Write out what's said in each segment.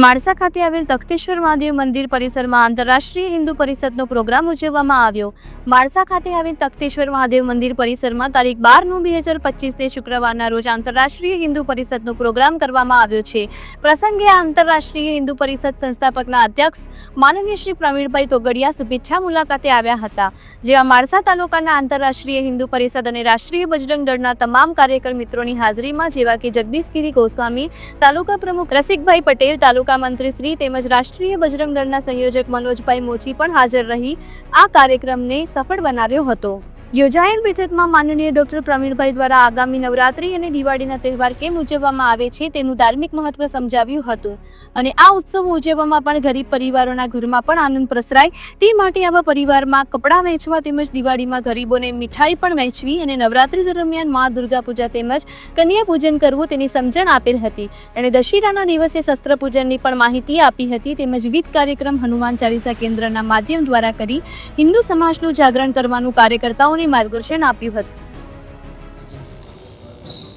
માણસા ખાતે આવેલ તખતેશ્વર મહાદેવ મંદિર પરિસરમાં આંતરરાષ્ટ્રીય હિન્દુ પરિષદનો પ્રોગ્રામ ઉજવવામાં આવ્યો. માણસા ખાતે આવેલ તખતેશ્વર મહાદેવ મંદિર પરિસરમાં તારીખ બાર નવ બે હજાર પચીસને શુક્રવારના રોજ આંતરરાષ્ટ્રીય હિન્દુ પરિષદનો પ્રોગ્રામ કરવામાં આવ્યો છે. પ્રસંગે આંતરરાષ્ટ્રીય હિન્દુ પરિષદ સંસ્થાપકના અધ્યક્ષ માનનીય શ્રી પ્રવીણભાઈ તોગડિયા શુભેચ્છા મુલાકાતે આવ્યા હતા. જેમાં માણસા તાલુકાના આંતરરાષ્ટ્રીય હિન્દુ પરિષદ અને રાષ્ટ્રીય બજરંગ દળના તમામ કાર્યકર મિત્રોની હાજરીમાં જેવા કે જગદીશગીરી ગોસ્વામી, તાલુકા પ્રમુખ રસિકભાઈ પટેલ, તાલુકા મંત્રી શ્રી તેમજ રાષ્ટ્રીય બજરંગ દળના સંયોજક મનોજભાઈ મોચી પણ હાજર રહી આ કાર્યક્રમને સફળ બનાવ્યો હતો. યોજાયેલ બેઠકમાં માનનીય ડોક્ટર પ્રવીણભાઈ દ્વારા આગામી નવરાત્રી અને દિવાળીના તહેવાર કેમ ઉજવવામાં આવે છે તેનું ધાર્મિક મહત્વ સમજાવ્યું હતું. અને આ ઉત્સવ ઉજવવામાં પણ ગરીબ પરિવારોના ઘરમાં પણ આનંદ પ્રસરાય. તે માટે આવા પરિવારમાં કપડાં વહેંચવા તેમજ દિવાળીમાં ગરીબોને મીઠાઈ પણ વહેંચવી અને નવરાત્રી દરમિયાન મા દુર્ગા પૂજા તેમજ કન્યા પૂજન કરવું તેની સમજણ આપેલ હતી. અને દશેરાના દિવસે શસ્ત્ર પૂજનની પણ માહિતી આપી હતી તેમજ વિવિધ કાર્યક્રમ હનુમાન ચાલીસા કેન્દ્રના માધ્યમ દ્વારા કરી હિન્દુ સમાજનું જાગરણ કરવાનું કાર્યકર્તાઓને માર્ગદર્શન આપ્યું હતું.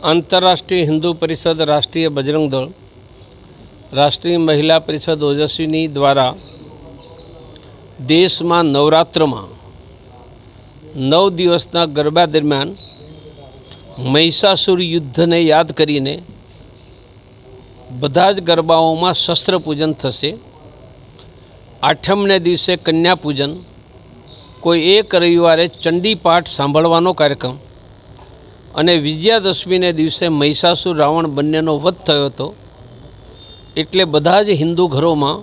આંતરરાષ્ટ્રીય હિન્દુ પરિષદ રાષ્ટ્રીય બજરંગ દળ, રાષ્ટ્રીય મહિલા પરિષદ ઓજસ્વીની દ્વારા દેશમાં નવરાત્રમાં નવ દિવસના ગરબા દરમિયાન મહિષાસુર યુદ્ધને યાદ કરીને બધા જ ગરબાઓમાં શસ્ત્ર પૂજન થશે. આઠમને દિવસે કન્યા પૂજન કોઈ એક રવિવારે ચંડી પાઠ સાંભળવાનો કાર્યક્રમ. અને વિજયાદશમીને દિવસે મહિષાસુર રાવણ બંનેનો વધ થયો હતો. એટલે બધા જ હિન્દુ ઘરોમાં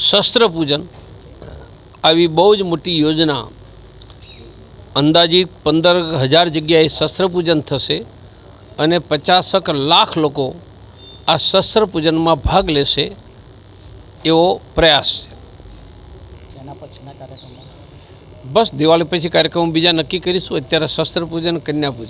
શસ્ત્ર પૂજન આવી બહુ જ મોટી યોજના અંદાજિત પંદર હજાર જગ્યાએ શસ્ત્ર પૂજન થશે અને પચાસક લાખ લોકો આ શસ્ત્ર પૂજનમાં ભાગ લેશે એવો પ્રયાસ છે. એના પછીના કાર્યક્રમો બસ દિવાળી પછી કાર્યક્રમ બીજા નક્કી કરીશું. અત્યારે શસ્ત્ર પૂજન કન્યા પૂજન.